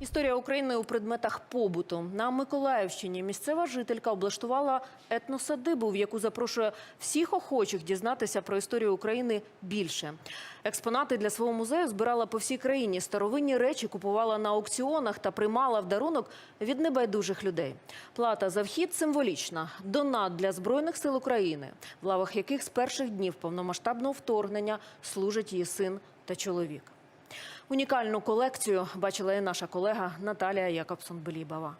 Історія України у предметах побуту на Миколаївщині місцева жителька облаштувала етносадибу, в яку запрошує всіх охочих дізнатися про історію України більше. Експонати для свого музею збирала по всій країні. Старовинні речі купувала на аукціонах та приймала в дарунок від небайдужих людей. Плата за вхід символічна. Донат для збройних сил України, в лавах яких з перших днів повномасштабного вторгнення служить її син та чоловік. Унікальну колекцію бачила і наша колега Наталія Якобсон-Белібова.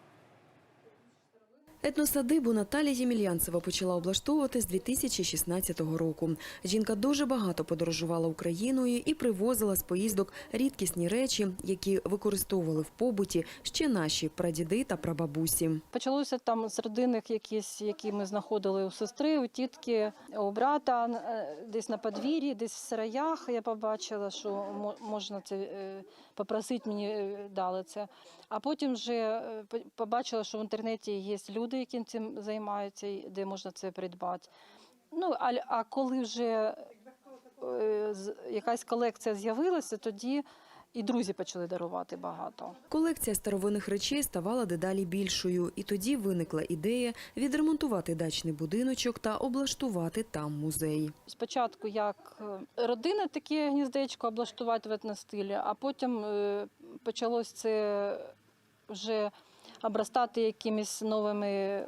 Етносадибу Наталія Ємельянцева почала облаштовувати з 2016 року. Жінка дуже багато подорожувала Україною і привозила з поїздок рідкісні речі, які використовували в побуті ще наші прадіди та прабабусі. Почалося там з родинних якісь, які ми знаходили у сестри, у тітки, у брата, е, десь на подвір'ї, десь в сараях. Я побачила, що мо- можна це е, попросити, мені е, дали це. А потім вже е, побачила, що в інтернеті є люди, які цим займаються, де можна це придбати. Ну, а, а коли вже е, якась колекція з'явилася, тоді і друзі почали дарувати багато. Колекція старовинних речей ставала дедалі більшою, і тоді виникла ідея відремонтувати дачний будиночок та облаштувати там музей. Спочатку як е, родина таке гніздечко облаштувати в етностилі, а потім почалось це вже обростати якимись новими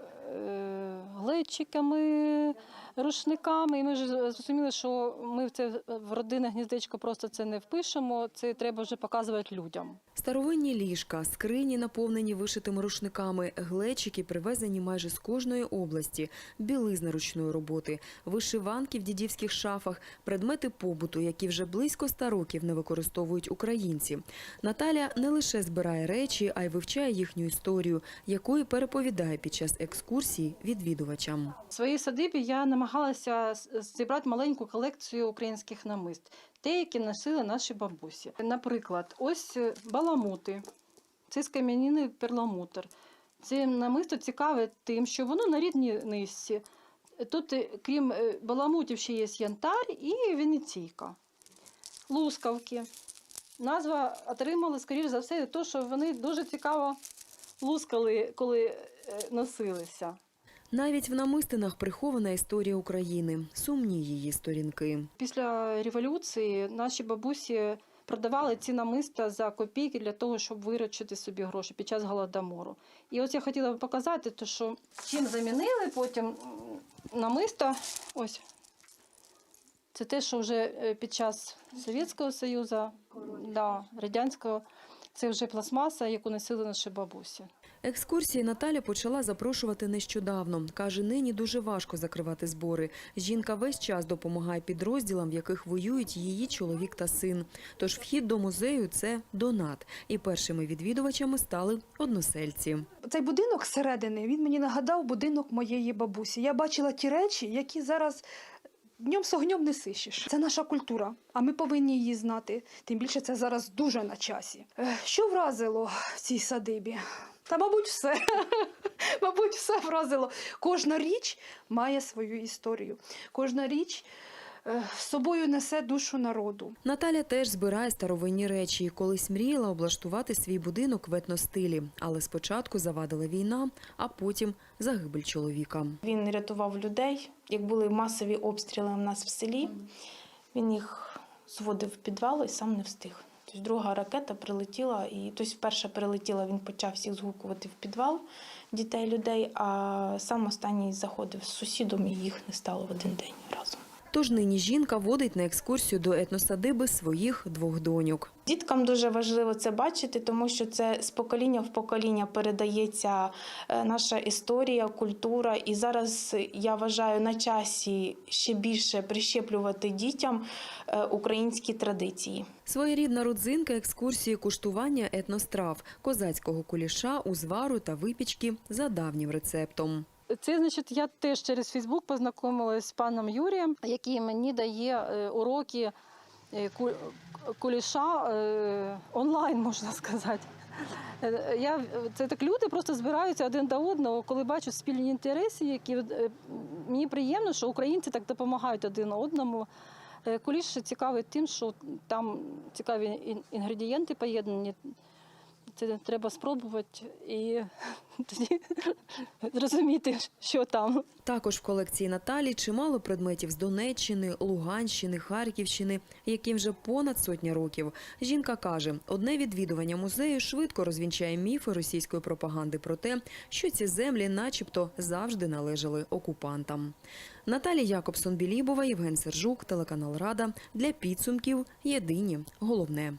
глечиками, рушниками. І ми вже зрозуміли, що ми в це в родинне гніздечко просто це не впишемо, це треба вже показувати людям. Старовинні ліжка, скрині, наповнені вишитими рушниками, глечики, привезені майже з кожної області, білизна ручної роботи, вишиванки в дідівських шафах, предмети побуту, які вже близько ста років не використовують українці. Наталя не лише збирає речі, а й вивчає їхню історію, якої переповідає під час екскурсії відвідувачам. В своїй садибі я намагалася зібрати маленьку колекцію українських намист, те, які носили наші бабусі. Наприклад, ось е, баламути, це з кам'янини перламутр. Це намисто цікаве тим, що воно на рідній низці. Тут, е, крім е, баламутів, ще є янтар і венеційка. Лускавки. Назва отримала, скоріш за все, того, що вони дуже цікаво лускали, коли носилися. Навіть в намистинах прихована історія України, сумні її сторінки. Після революції наші бабусі продавали ці намиста за копійки для того, щоб виручити собі гроші під час голодомору. І ось я хотіла б показати, то, що чим замінили потім намиста. Ось. Це те, що вже е, під час Совєтського Союзу, да, радянського, це вже пластмаса, яку носили наші бабусі. Екскурсії Наталя почала запрошувати нещодавно. Каже, нині дуже важко закривати збори. Жінка весь час допомагає підрозділам, в яких воюють її чоловік та син. Тож вхід до музею це донат. І першими відвідувачами стали односельці. Цей будинок зсередини він мені нагадав будинок моєї бабусі. Я бачила ті речі, які зараз днем з огнем не сищиш. Це наша культура, а ми повинні її знати. Тим більше це зараз дуже на часі. Е, Що вразило в цій садибі? Та, мабуть, все. Мабуть, все вразило. Кожна річ має свою історію. Кожна річ е, з собою несе душу народу. Наталя теж збирає старовинні речі і колись мріяла облаштувати свій будинок в етностилі. Але спочатку завадила війна, а потім загибель чоловіка. Він рятував людей. Як були масові обстріли у нас в селі, він їх зводив в підвал і сам не встиг. Тобто друга ракета прилетіла, і тобто вперше прилетіла, він почав всіх згукувати в підвал дітей, людей, а сам останній заходив з сусідом і їх не стало в один день разом. Тож нині жінка водить на екскурсію до етносадиби своїх двох доньок. Діткам дуже важливо це бачити, тому що це з покоління в покоління передається е, наша історія, культура. І зараз я вважаю на часі ще більше прищеплювати дітям е, українські традиції. Своєрідна родзинка екскурсії куштування етнострав, козацького куліша, узвару та випічки за давнім рецептом. Це значить, я теж через Фейсбук познайомилась з паном Юрієм, який мені дає е, уроки е, куліша е, онлайн, можна сказати. Я, це так люди просто збираються один до одного, коли бачу спільні інтереси, які мені приємно, що українці так допомагають один одному. Куліш цікавий тим, що там цікаві інгредієнти поєднані. Це треба спробувати і тоді зрозуміти, що там. Також в колекції Наталі чимало предметів з Донеччини, Луганщини, Харківщини, яким вже понад сотня років. Жінка каже, одне відвідування музею швидко розвінчає міфи російської пропаганди про те, що ці землі начебто завжди належали окупантам. Наталія Якобсон-Білібова, Євген Сержук, телеканал Рада. Для підсумків єдині. Головне.